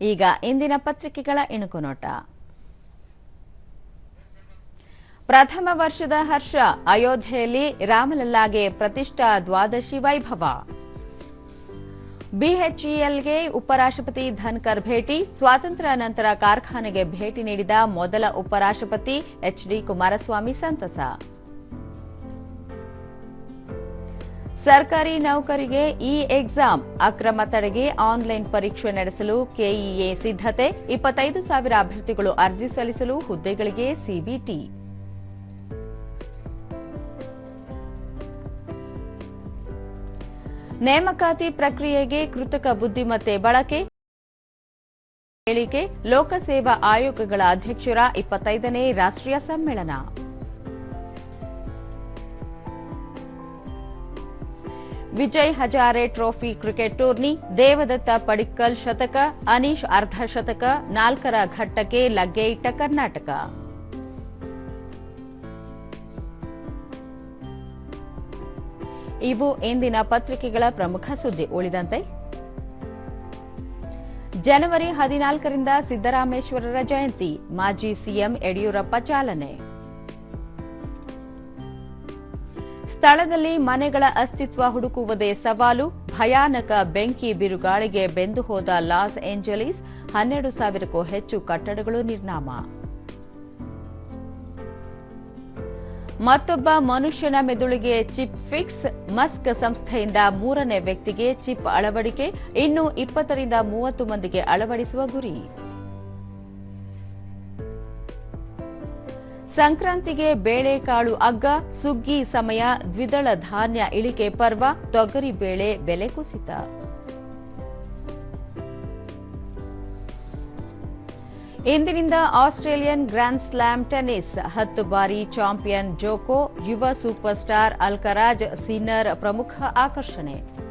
ಈಗ ಇಂದಿನ ಪತ್ರಿಕೆಗಳ ಇಣುಕುನೋಟ. ಪ್ರಥಮ ವರ್ಷದ ಹರ್ಷ, ಅಯೋಧ್ಯೆಯಲ್ಲಿ ರಾಮಲಲ್ಲಾಗೆ ಪ್ರತಿಷ್ಠಾ ದ್ವಾದಶಿ ವೈಭವ. ಬಿಎಚ್ಇಎಲ್ಗೆ ಉಪರಾಷ್ಟ್ರಪತಿ ಧನ್ಕರ್ ಭೇಟಿ, ಸ್ವಾತಂತ್ರ್ಯ ನಂತರ ಕಾರ್ಖಾನೆಗೆ ಭೇಟಿ ನೀಡಿದ ಮೊದಲ ಉಪರಾಷ್ಟ್ರಪತಿ ಎಚ್ಡಿ ಕುಮಾರಸ್ವಾಮಿ ಸಂತಸ. ಸರ್ಕಾರಿ ನೌಕರಿಗೆ ಇ ಎಕ್ಸಾಮ್, ಅಕ್ರಮ ತಡೆಗೆ ಆನ್ಲೈನ್ ಪರೀಕ್ಷೆ ನಡೆಸಲು ಕೆಇಎ ಸಿದ್ಧತೆ, ಇಪ್ಪತ್ತೈದು ಸಾವಿರ ಅಭ್ಯರ್ಥಿಗಳು ಅರ್ಜಿ ಸಲ್ಲಿಸಲು ಹುದ್ದೆಗಳಿಗೆ ಸಿಬಿಟಿ. ನೇಮಕಾತಿ ಪ್ರಕ್ರಿಯೆಗೆ ಕೃತಕ ಬುದ್ಧಿಮತ್ತೆ ಬಳಕೆ. ಹೇಳಿಕೆ, ಲೋಕಸೇವಾ ಆಯೋಗಗಳ ಅಧ್ಯಕ್ಷರ ಇಪ್ಪತ್ತೈದನೇ ರಾಷ್ಟ್ರೀಯ ಸಮ್ಮೇಳನ. Vijay Hazare trophy cricket tourney, Devdutt Padikkal ಶತಕ, ಅನೀಶ್ ಅರ್ಧ ಶತಕ, ನಾಲ್ಕರ ಘಟ್ಟಕ್ಕೆ ಲಗ್ಗೆ ಇಟ್ಟ ಕರ್ನಾಟಕ. ಇವು ಇಂದಿನ ಪತ್ರಿಕೆಗಳ ಪ್ರಮುಖ ಸುದ್ದಿ. ಉಳಿದಂತೆ, ಜನವರಿ ಹದಿನಾಲ್ಕರಿಂದ ಸಿದ್ದರಾಮೇಶ್ವರರ ಜಯಂತಿ, ಮಾಜಿ ಸಿಎಂ ಯಡಿಯೂರಪ್ಪ ಚಾಲನೆ. ಸ್ಥಳದಲ್ಲಿ ಮನೆಗಳ ಅಸ್ತಿತ್ವ ಹುಡುಕುವುದೇ ಸವಾಲು. ಭಯಾನಕ ಬೆಂಕಿ ಬಿರುಗಾಳಿಗೆ ಬೆಂದು ಹೋದ ಲಾಸ್ ಏಂಜಲೀಸ್, ಹನ್ನೆರಡು ಸಾವಿರಕ್ಕೂ ಹೆಚ್ಚು ಕಟ್ಟಡಗಳು ನಿರ್ನಾಮ. ಮತ್ತೊಬ್ಬ ಮನುಷ್ಯನ ಮೆದುಳಿಗೆ ಚಿಪ್ ಫಿಕ್ಸ್. ಮಸ್ಕ್ ಸಂಸ್ಥೆಯಿಂದ ಮೂರನೇ ವ್ಯಕ್ತಿಗೆ ಚಿಪ್ ಅಳವಡಿಕೆ. ಇನ್ನು ಇಪ್ಪತ್ತರಿಂದ ಮೂವತ್ತು ಮಂದಿಗೆ ಅಳವಡಿಸುವ ಗುರಿ. ಸಂಕ್ರಾಂತಿಗೆ ಬೇಳೆಕಾಳು ಅಗ್ಗ ಸುಗ್ಗಿ ಸಮಯ, ದ್ವಿದಳ ಧಾನ್ಯ ಇಳಿಕೆ ಪರ್ವ, ತೊಗರಿ ಬೇಳೆ ಬೆಲೆ ಕುಸಿತ. ಇಂದಿನಿಂದ ಆಸ್ಟ್ರೇಲಿಯನ್ ಗ್ರ್ಯಾಂಡ್ ಸ್ಲಾಮ್ ಟೆನಿಸ್ ಹತ್ತು ಬಾರಿ ಚಾಂಪಿಯನ್ ಜೋಕೋ, ಯುವ ಸೂಪರ್ ಸ್ಟಾರ್ ಅಲ್ಕರಾಜ್ ಸೀನರ್ ಪ್ರಮುಖ ಆಕರ್ಷಣೆ.